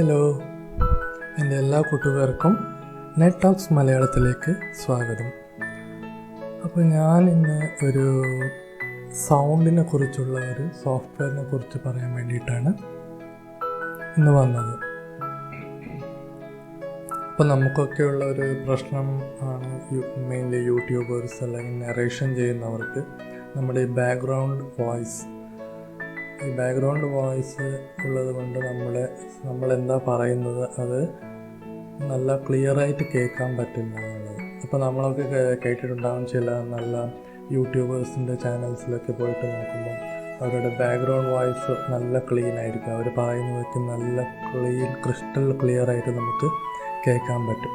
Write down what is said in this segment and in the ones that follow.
Hello. എന്റെ എല്ലാ കൂട്ടുകാർക്കും നെറ്റ് ടോക്സ് മലയാളത്തിലേക്ക് സ്വാഗതം. അപ്പോൾ ഞാൻ ഇന്ന് ഒരു സൗണ്ടിനെ കുറിച്ചുള്ള ഒരു സോഫ്റ്റ്വെയറിനെ കുറിച്ച് പറയാൻ വേണ്ടിയിട്ടാണ് ഇന്ന് വന്നത്. അപ്പോൾ നമുക്കൊക്കെയുള്ള ഒരു പ്രശ്നം ആണ് മെയിൻലി യൂട്യൂബേഴ്സ് അല്ലെങ്കിൽ നറേഷൻ ചെയ്യുന്നവർക്ക് നമ്മുടെ ബാക്ക്ഗ്രൗണ്ട് വോയിസ് ഈ ബാക്ക്ഗ്രൗണ്ട് വോയിസ് ഉള്ളത് കൊണ്ട് നമ്മൾ നമ്മളെന്താ പറയുന്നത് അത് നല്ല ക്ലിയറായിട്ട് കേൾക്കാൻ പറ്റില്ല എന്നുള്ളത് അപ്പോൾ നമ്മളൊക്കെ കേട്ടിട്ടുണ്ടാകും ചില നല്ല യൂട്യൂബേഴ്സിന്റെ ചാനൽസിലൊക്കെ പോയിട്ട് നോക്കുമ്പോൾ അവരുടെ ബാക്ക്ഗ്രൗണ്ട് വോയിസ് നല്ല ക്ലീൻ ആയിരിക്കും. അവർ പറയുന്നതൊക്കെ നല്ല ക്ലീൻ ക്രിസ്റ്റൽ ക്ലിയർ ആയിട്ട് നമുക്ക് കേൾക്കാൻ പറ്റും.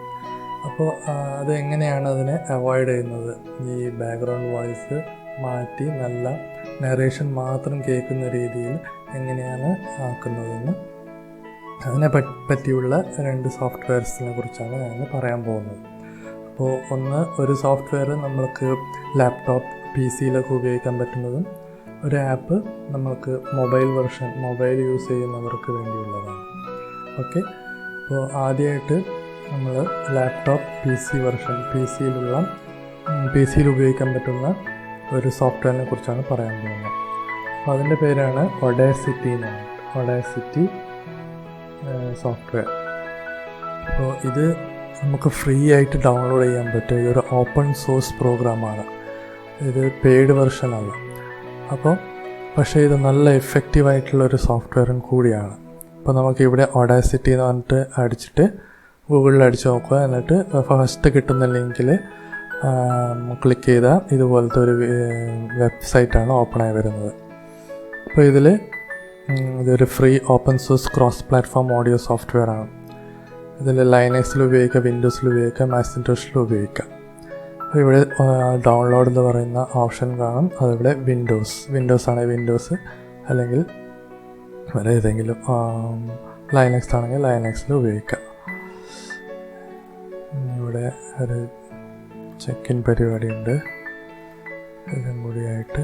അപ്പോൾ അതെങ്ങനെയാണ് അതിനെ അവോയ്ഡ് ചെയ്യുന്നത്? ഈ ബാക്ക്ഗ്രൗണ്ട് വോയിസ് മാറ്റി നല്ല നറേഷൻ മാത്രം കേൾക്കുന്ന രീതിയിൽ എങ്ങനെയാണ് ആക്കുന്നതെന്ന്. അതിനെ പറ്റിയുള്ള രണ്ട് സോഫ്റ്റ്വെയർസിനെ കുറിച്ചാണ് ഞാൻ പറയാൻ പോകുന്നത്. അപ്പോൾ ഒന്ന് ഒരു സോഫ്റ്റ്വെയർ നമ്മൾക്ക് ലാപ്ടോപ്പ് പി സിയിലൊക്കെ ഉപയോഗിക്കാൻ പറ്റുന്നതും ഒരു ആപ്പ് നമ്മൾക്ക് മൊബൈൽ വെർഷൻ മൊബൈൽ യൂസ് ചെയ്യുന്നവർക്ക് വേണ്ടിയുള്ളതാണ്. ഓക്കെ? അപ്പോൾ ആദ്യമായിട്ട് നമ്മൾ laptop P C version P സിയിലുള്ള P സിയിൽ ഉപയോഗിക്കാൻ പറ്റുന്ന ഒരു സോഫ്റ്റ്വെയറിനെ കുറിച്ചാണ് പറയാൻ പോകുന്നത്. അപ്പോൾ അതിന്റെ പേരാണ് ഒഡാസിറ്റി എന്നാണ് ഒഡാസിറ്റി സോഫ്റ്റ്വെയർ അപ്പോൾ ഇത് നമുക്ക് ഫ്രീ ആയിട്ട് ഡൗൺലോഡ് ചെയ്യാൻ പറ്റും. ഇതൊരു ഓപ്പൺ സോഴ്സ് പ്രോഗ്രാമാണ് ഇത് പെയ്ഡ് വെർഷനല്ല അപ്പോൾ പക്ഷേ ഇത് നല്ല എഫക്റ്റീവ് ആയിട്ടുള്ള ഒരു സോഫ്റ്റ്വെയറും കൂടിയാണ്. അപ്പോൾ നമുക്ക് ഇവിടെ ഒഡാസിറ്റി എന്ന് പറഞ്ഞിട്ട് അടിച്ചിട്ട് ഗൂഗിളിൽ അടിച്ച് നോക്കുക. എന്നിട്ട് ഫസ്റ്റ് കിട്ടുന്ന ലിങ്കിൽ ക്ലിക്ക് ചെയ്താൽ ഇതുപോലത്തെ ഒരു വെബ്സൈറ്റാണ് ഓപ്പണായി വരുന്നത്. അപ്പോൾ ഇതിൽ ഇതൊരു free open source cross platform audio software ആണ്. ഇതിൽ ലൈനക്സിൽ ഉപയോഗിക്കാം വിൻഡോസിൽ ഉപയോഗിക്കാം മാസിന്റോഷിൽ ഉപയോഗിക്കാം. അപ്പോൾ ഇവിടെ ഡൗൺലോഡ് എന്ന് പറയുന്ന ഓപ്ഷൻ കാണും. അതിവിടെ വിൻഡോസ് വിൻഡോസ് ആണെങ്കിൽ വിൻഡോസ് അല്ലെങ്കിൽ വേറെ ഏതെങ്കിലും ലൈനക്സ് ആണെങ്കിൽ ലൈനക്സിൽ ഉപയോഗിക്കാം. ഇവിടെ ഒരു ചെക്ക് ഇൻ പരിപാടിയുണ്ട്. ഇതും കൂടിയായിട്ട്.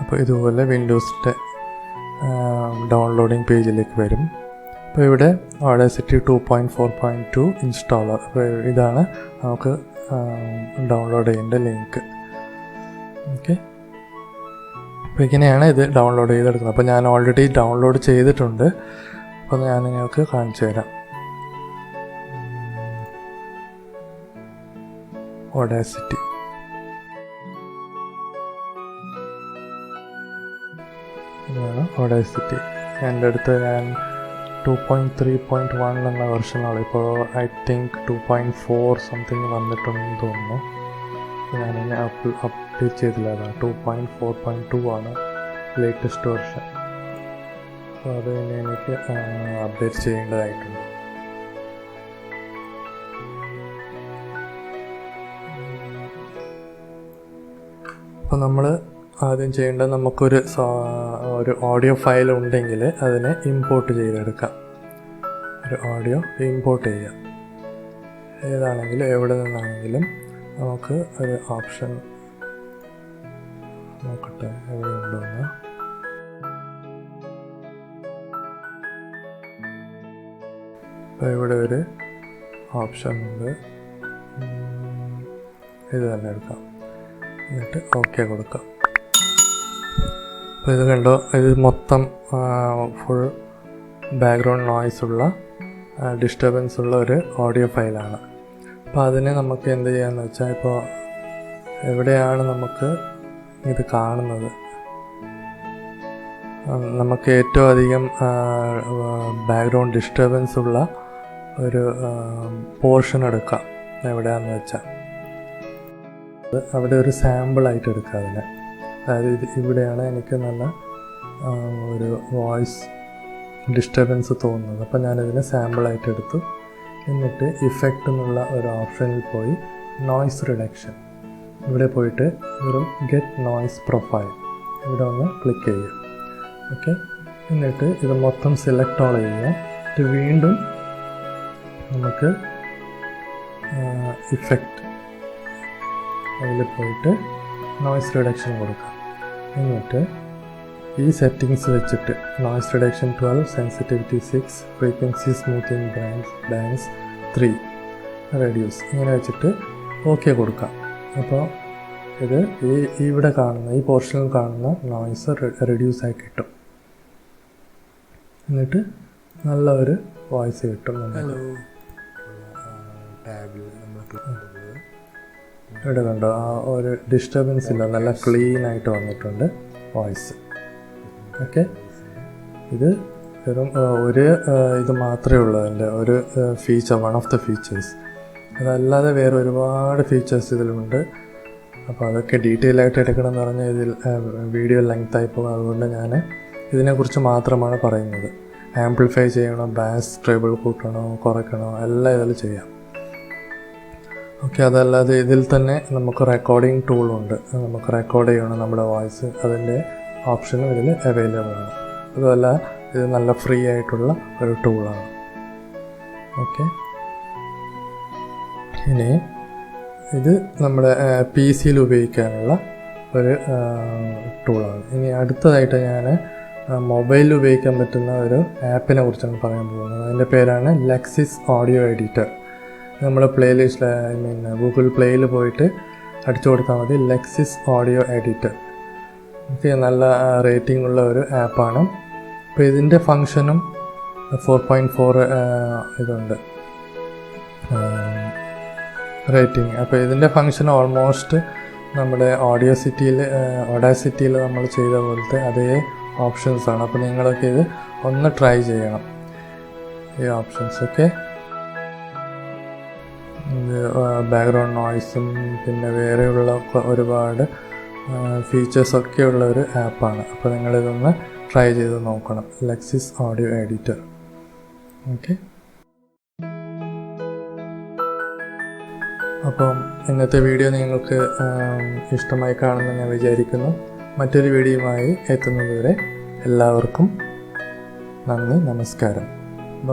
അപ്പോൾ ഇതുപോലെ വിൻഡോസിന്റെ ഡൗൺലോഡിങ് പേജിലേക്ക് വരും. അപ്പോൾ ഇവിടെ Audacity two point four point two installer അപ്പോൾ ഇതാണ് നമുക്ക് ഡൗൺലോഡ് ചെയ്യേണ്ട ലിങ്ക് ഓക്കെ ഇങ്ങനെയാണ് ഇത് ഡൗൺലോഡ് ചെയ്തെടുക്കുന്നത്. അപ്പോൾ ഞാൻ ഓൾറെഡി ഡൗൺലോഡ് ചെയ്തിട്ടുണ്ട്. അപ്പോൾ ഞാൻ നിങ്ങൾക്ക് കാണിച്ചു തരാം. ഒഡാസിറ്റി ഇതാണ് ഒഡാസിറ്റി എന്റെ അടുത്ത് ഞാൻ two point three point one എന്ന വെർഷനാണ് ഇപ്പോൾ I think two point four something വന്നിട്ടുണ്ടെന്ന് തോന്നുന്നു. ഞാനിങ്ങനെ അപ്പ് അപ്ഡേറ്റ് ചെയ്തില്ല അതാണ് two point four point two ആണ് ലേറ്റസ്റ്റ് വെർഷൻ അപ്പോൾ അത് തന്നെ എനിക്ക് അപ്ഡേറ്റ് ചെയ്യേണ്ടതായിട്ടുണ്ട്. അപ്പോൾ നമ്മൾ ആദ്യം ചെയ്യേണ്ടത് നമുക്കൊരു ഒരു ഓഡിയോ ഫയൽ ഉണ്ടെങ്കിൽ അതിനെ ഇമ്പോർട്ട് ചെയ്തെടുക്കാം. ഒരു ഓഡിയോ ഇമ്പോർട്ട് ചെയ്യാം. ഏതാണെങ്കിലും എവിടെ നിന്നാണെങ്കിലും നമുക്ക് ഒരു ഓപ്ഷൻ നോക്കട്ടെ എവിടെ ഉണ്ടോന്ന്. അപ്പോൾ ഇവിടെ ഒരു ഓപ്ഷൻ ഉണ്ട്. ഇത് തന്നെ എടുക്കാം. എന്നിട്ട് ഓക്കെ കൊടുക്കാം. അപ്പോൾ ഇത് കണ്ടോ ഇത് മൊത്തം ഫുൾ ബാക്ക്ഗ്രൗണ്ട് നോയ്സ് ഉള്ള ഡിസ്റ്റർബൻസ് ഉള്ള ഒരു ഓഡിയോ ഫയലാണ് അപ്പോൾ അതിനെ നമുക്ക് എന്ത് ചെയ്യാന്ന് വെച്ചാൽ ഇപ്പോൾ എവിടെയാണ് നമുക്ക് ഇത് കാണുന്നത്? നമുക്ക് ഏറ്റവും അധികം ബാക്ക്ഗ്രൗണ്ട് ഡിസ്റ്റർബൻസ് ഉള്ള ഒരു പോർഷൻ എടുക്കാം. എവിടെയാണെന്ന് വെച്ചാൽ അവിടെ ഒരു സാമ്പിളായിട്ട് എടുക്കുക അതിനെ. അതായത് ഇത് ഇവിടെയാണ് എനിക്ക് നല്ല ഒരു വോയിസ് ഡിസ്റ്റർബൻസ് തോന്നുന്നത്. അപ്പോൾ ഞാനിതിനെ സാമ്പിളായിട്ട് എടുത്തു. എന്നിട്ട് ഇഫക്റ്റ് എന്നുള്ള ഒരു ഓപ്ഷനിൽ പോയി നോയ്സ് റിഡക്ഷൻ ഇവിടെ പോയിട്ട് വെറും ഗെറ്റ് നോയ്സ് പ്രൊഫൈൽ ഇവിടെ ഒന്ന് ക്ലിക്ക് ചെയ്യുക. ഓക്കെ എന്നിട്ട് ഇത് മൊത്തം സെലക്ട് ഓൾ ചെയ്യുക. എന്നിട്ട് വീണ്ടും നമുക്ക് ഇഫക്റ്റ് അതിൽ പോയിട്ട് നോയ്സ് റിഡക്ഷൻ കൊടുക്കാം. എന്നിട്ട് ഈ സെറ്റിംഗ്സ് വെച്ചിട്ട് noise reduction twelve sensitivity six frequency smoothing bands bands three radios ഇങ്ങനെ വെച്ചിട്ട് ഓക്കെ കൊടുക്കാം. അപ്പോൾ ഇത് ഈ ഇവിടെ കാണുന്ന ഈ പോർഷനിൽ കാണുന്ന നോയ്സ് റെഡ്യൂസ് ആയി കിട്ടും. എന്നിട്ട് നല്ല ഒരു വോയിസ് കിട്ടും ഹലോ ടാബിൽ ഇവിടെ കണ്ടോ ആ ഒരു ഡിസ്റ്റർബൻസ് ഇല്ല നല്ല ക്ലീൻ ആയിട്ട് വന്നിട്ടുണ്ട് വോയിസ് ഓക്കെ. ഇത് വെറും ഒരു ഇത് മാത്രമേ ഉള്ളൂ അതിന്റെ ഒരു feature one of the features അതല്ലാതെ വേറെ ഒരുപാട് ഫീച്ചേഴ്സ് ഇതിലുണ്ട്. അപ്പോൾ അതൊക്കെ ഡീറ്റെയിൽ ആയിട്ട് എടുക്കണം എന്ന് പറഞ്ഞാൽ ഇതിൽ വീഡിയോ ലെങ്ത് ആയി പോകും. അതുകൊണ്ട് ഞാൻ ഇതിനെക്കുറിച്ച് മാത്രമാണ് പറയുന്നത്. ആംപ്ലിഫൈ ചെയ്യണോ ബാസ് ട്രേബിൾ കൂട്ടണോ കുറയ്ക്കണോ എല്ലാം ഇതിൽ ചെയ്യാം. ഓക്കെ അതല്ലാതെ ഇതിൽ തന്നെ നമുക്ക് റെക്കോർഡിംഗ് ടൂളുണ്ട് നമുക്ക് റെക്കോർഡ് ചെയ്യണം നമ്മുടെ വോയിസ് അതിന്റെ ഓപ്ഷനും ഇതിൽ അവൈലബിൾ ആണ്. അതുമല്ല ഇത് നല്ല ഫ്രീ ആയിട്ടുള്ള ഒരു ടൂളാണ് ഓക്കെ ഇനി ഇത് നമ്മുടെ പി സിയിൽ ഉപയോഗിക്കാനുള്ള ഒരു ടൂളാണ് ഇനി അടുത്തതായിട്ട് ഞാൻ മൊബൈലിൽ ഉപയോഗിക്കാൻ പറ്റുന്ന ഒരു ആപ്പിനെ കുറിച്ചാണ് പറയാൻ പോകുന്നത്. അതിന്റെ പേരാണ് ലെക്സിസ് ഓഡിയോ എഡിറ്റർ നമ്മൾ പ്ലേലിസ്റ്റിൽ ഐ മീൻ ഗൂഗിൾ പ്ലേയിൽ പോയിട്ട് അടിച്ചു കൊടുത്താൽ മതി. ലെക്സിസ് ഓഡിയോ എഡിറ്റർ ഓക്കെ നല്ല റേറ്റിംഗ് ഉള്ള ഒരു ആപ്പാണ്. അപ്പോൾ ഇതിന്റെ ഫങ്ഷനും ഫോർ പോയിന്റ് ഫോർ ഇതുണ്ട്. റേറ്റിംഗ് അപ്പോൾ ഇതിന്റെ ഫങ്ഷൻ ഓൾമോസ്റ്റ് നമ്മുടെ ഓഡിയോ സിറ്റിയിൽ ഒഡാസിറ്റിയിൽ നമ്മൾ ചെയ്ത പോലത്തെ അതേ ഓപ്ഷൻസ് ആണ്. അപ്പോൾ നിങ്ങളൊക്കെ ഇത് ഒന്ന് ട്രൈ ചെയ്യണം. ഈ ഓപ്ഷൻസ് ഓക്കെ ബാക്ക്ഗ്രൗണ്ട് നോയ്സും പിന്നെ വേറെയുള്ള ഒരുപാട് ഫീച്ചേഴ്സൊക്കെ ഉള്ള ഒരു ആപ്പാണ് അപ്പോൾ നിങ്ങളിതൊന്ന് ട്രൈ ചെയ്ത് നോക്കണം. ലെക്സിസ് ഓഡിയോ എഡിറ്റർ ഓക്കെ അപ്പം ഇന്നത്തെ വീഡിയോ നിങ്ങൾക്ക് ഇഷ്ടമായി കാണുമെന്ന് ഞാൻ വിചാരിക്കുന്നു. മറ്റൊരു വീഡിയോയുമായി എത്തുന്നതുവരെ എല്ലാവർക്കും നന്ദി നമസ്കാരം.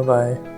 ബൈ